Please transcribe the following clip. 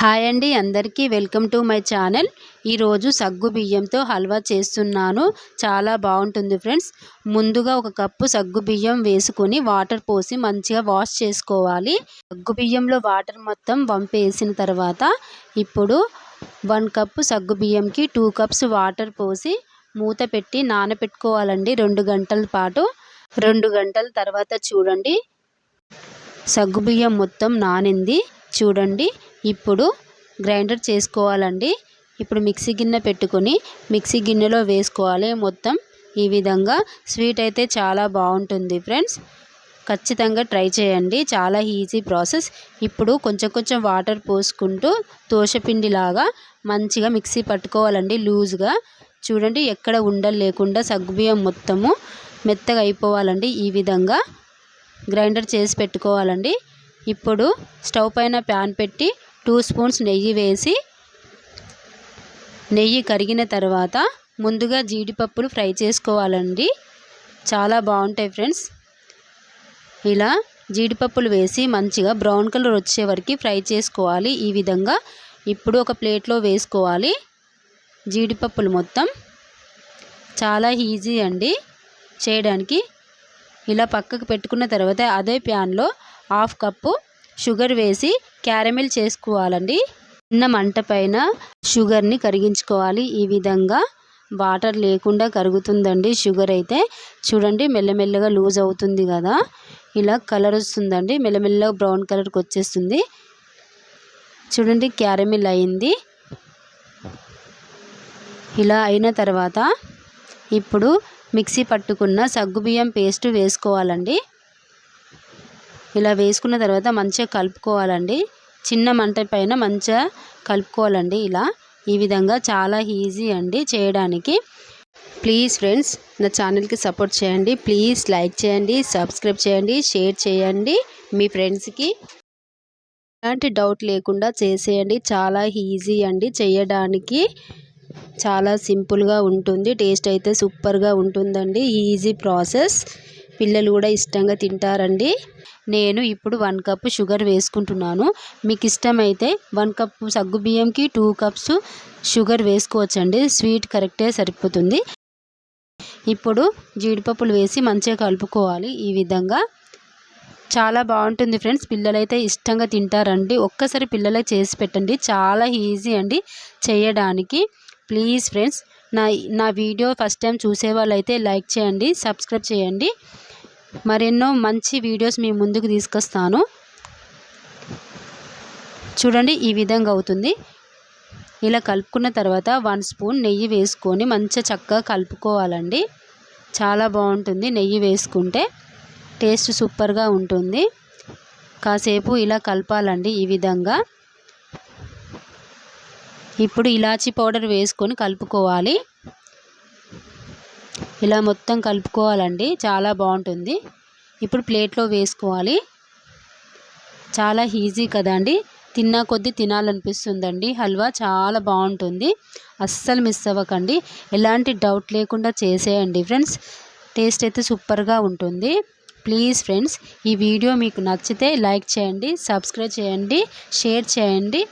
Hi అండి అందరికీ welcome to my channel. ఈరోజు సగ్గు బియ్యంతో హల్వా చేస్తున్నాను. చాలా బాగుంటుంది ఫ్రెండ్స్. ముందుగా ఒక కప్పు సగ్గు బియ్యం వేసుకొని వాటర్ పోసి మంచిగా వాష్ చేసుకోవాలి. సగ్గు బియ్యంలో వాటర్ మొత్తం వంపేసిన తర్వాత ఇప్పుడు వన్ కప్పు సగ్గు బియ్యంకి టూ కప్స్ వాటర్ పోసి మూత పెట్టి నానబెట్టుకోవాలండి రెండు గంటల పాటు. రెండు గంటల తర్వాత చూడండి. సగ్గుబియ్యం మొత్తం నానింది. చూడండి. ఇప్పుడు గ్రైండర్ చేసుకోవాలండి. ఇప్పుడు మిక్సీ గిన్నె పెట్టుకొని మిక్సీ గిన్నెలో వేసుకోవాలి మొత్తం. ఈ విధంగా స్వీట్ అయితే చాలా బాగుంటుంది ఫ్రెండ్స్. ఖచ్చితంగా ట్రై చేయండి. చాలా ఈజీ ప్రాసెస్. ఇప్పుడు కొంచెం కొంచెం వాటర్ పోసుకుంటూ దోశపిండిలాగా మంచిగా మిక్సీ పట్టుకోవాలండి లూజ్గా. చూడండి ఎక్కడ ఉండలు లేకుండా సగ్గుబియ్యం మొత్తము మెత్తగా అయిపోవాలండి. ఈ విధంగా గ్రైండర్ చేసి పెట్టుకోవాలండి. ఇప్పుడు స్టవ్ పైన ప్యాన్ పెట్టి టూ స్పూన్స్ నెయ్యి వేసి నెయ్యి కరిగిన తర్వాత ముందుగా జీడిపప్పులు ఫ్రై చేసుకోవాలండి. చాలా బాగుంటాయి ఫ్రెండ్స్. ఇలా జీడిపప్పులు వేసి మంచిగా బ్రౌన్ కలర్ వచ్చే వరకు ఫ్రై చేసుకోవాలి. ఈ విధంగా ఇప్పుడు ఒక ప్లేట్లో వేసుకోవాలి జీడిపప్పులు మొత్తం. చాలా ఈజీ అండి చేయడానికి. ఇలా పక్కకు పెట్టుకున్న తర్వాత అదే ప్యాన్లో హాఫ్ కప్పు షుగర్ వేసి క్యారమిల్ చేసుకోవాలండి. చిన్న మంట పైన షుగర్ని కరిగించుకోవాలి. ఈ విధంగా వాటర్ లేకుండా కరుగుతుందండి షుగర్ అయితే. చూడండి మెల్లమెల్లగా లూజ్ అవుతుంది కదా. ఇలా కలర్ వస్తుందండి. మెల్లమెల్లగా బ్రౌన్ కలర్కి వచ్చేస్తుంది. చూడండి క్యారమిల్ అయింది. ఇలా అయిన తర్వాత ఇప్పుడు మిక్సీ పట్టుకున్న సగ్గుబియ్యం పేస్ట్ వేసుకోవాలండి. ఇలా వేసుకున్న తర్వాత మంచిగా కలుపుకోవాలండి. చిన్న మంట పైన మంచిగా కలుపుకోవాలండి ఇలా. ఈ విధంగా చాలా ఈజీ అండి చేయడానికి. ప్లీజ్ ఫ్రెండ్స్ నా ఛానల్కి సపోర్ట్ చేయండి. ప్లీజ్ లైక్ చేయండి సబ్స్క్రైబ్ చేయండి షేర్ చేయండి మీ ఫ్రెండ్స్కి. ఎలాంటి డౌట్ లేకుండా చేసేయండి. చాలా ఈజీ అండి చేయడానికి. చాలా సింపుల్గా ఉంటుంది టేస్ట్ అయితే సూపర్గా ఉంటుందండి. Easy process. పిల్లలు కూడా ఇష్టంగా తింటారండి. నేను ఇప్పుడు వన్ కప్ షుగర్ వేసుకుంటున్నాను. మీకు ఇష్టమైతే వన్ కప్ సగ్గు బియ్యంకి టూ కప్స్ షుగర్ వేసుకోవచ్చండి. స్వీట్ కరెక్టే సరిపోతుంది. ఇప్పుడు జీడిపప్పులు వేసి మంచిగా కలుపుకోవాలి. ఈ విధంగా చాలా బాగుంటుంది ఫ్రెండ్స్. పిల్లలైతే ఇష్టంగా తింటారండి. ఒక్కసారి పిల్లలకి చేసి పెట్టండి. చాలా ఈజీ అండి చేయడానికి. ప్లీజ్ ఫ్రెండ్స్ నా నా వీడియో ఫస్ట్ టైం చూసే వాళ్ళైతే లైక్ చేయండి సబ్స్క్రైబ్ చేయండి. మరెన్నో మంచి వీడియోస్ మీ ముందుకు తీసుకొస్తాను. చూడండి ఈ విధంగా అవుతుంది. ఇలా కలుపుకున్న తర్వాత వన్ స్పూన్ నెయ్యి వేసుకొని మంచిగా చక్కగా కలుపుకోవాలండి. చాలా బాగుంటుంది నెయ్యి వేసుకుంటే. టేస్ట్ సూపర్గా ఉంటుంది. కాసేపు ఇలా కలపాలండి ఈ విధంగా. ఇప్పుడు ఇలాచీ పౌడర్ వేసుకొని కలుపుకోవాలి. ఇలా మొత్తం కలుపుకోవాలండి. చాలా బాగుంటుంది. ఇప్పుడు ప్లేట్లో వేసుకోవాలి. చాలా ఈజీ కదండి. తిన్నా కొద్దీ తినాలనిపిస్తుందండి. హల్వా చాలా బాగుంటుంది. అస్సలు మిస్ అవ్వకండి. ఎలాంటి డౌట్ లేకుండా చేసేయండి ఫ్రెండ్స్. టేస్ట్ అయితే సూపర్గా ఉంటుంది. ప్లీజ్ ఫ్రెండ్స్ ఈ వీడియో మీకు నచ్చితే లైక్ చేయండి సబ్స్క్రైబ్ చేయండి షేర్ చేయండి.